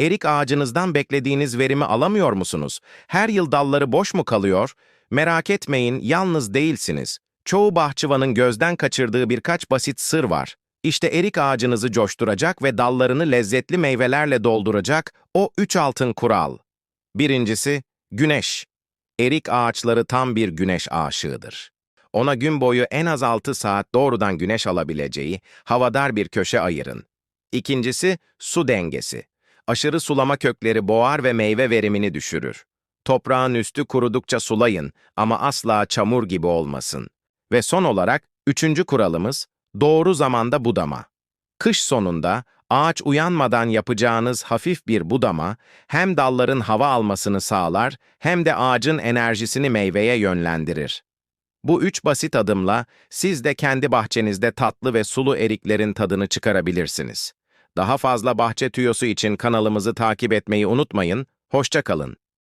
Erik ağacınızdan beklediğiniz verimi alamıyor musunuz? Her yıl dalları boş mu kalıyor? Merak etmeyin, yalnız değilsiniz. Çoğu bahçıvanın gözden kaçırdığı birkaç basit sır var. İşte erik ağacınızı coşturacak ve dallarını lezzetli meyvelerle dolduracak o üç altın kural. Birincisi, güneş. Erik ağaçları tam bir güneş aşığıdır. Ona gün boyu en az 6 saat doğrudan güneş alabileceği havadar bir köşe ayırın. İkincisi, su dengesi. Aşırı sulama kökleri boğar ve meyve verimini düşürür. Toprağın üstü kurudukça sulayın ama asla çamur gibi olmasın. Ve son olarak, üçüncü kuralımız, doğru zamanda budama. Kış sonunda, ağaç uyanmadan yapacağınız hafif bir budama, hem dalların hava almasını sağlar, hem de ağacın enerjisini meyveye yönlendirir. Bu üç basit adımla siz de kendi bahçenizde tatlı ve sulu eriklerin tadını çıkarabilirsiniz. Daha fazla bahçe tüyosu için kanalımızı takip etmeyi unutmayın, hoşça kalın.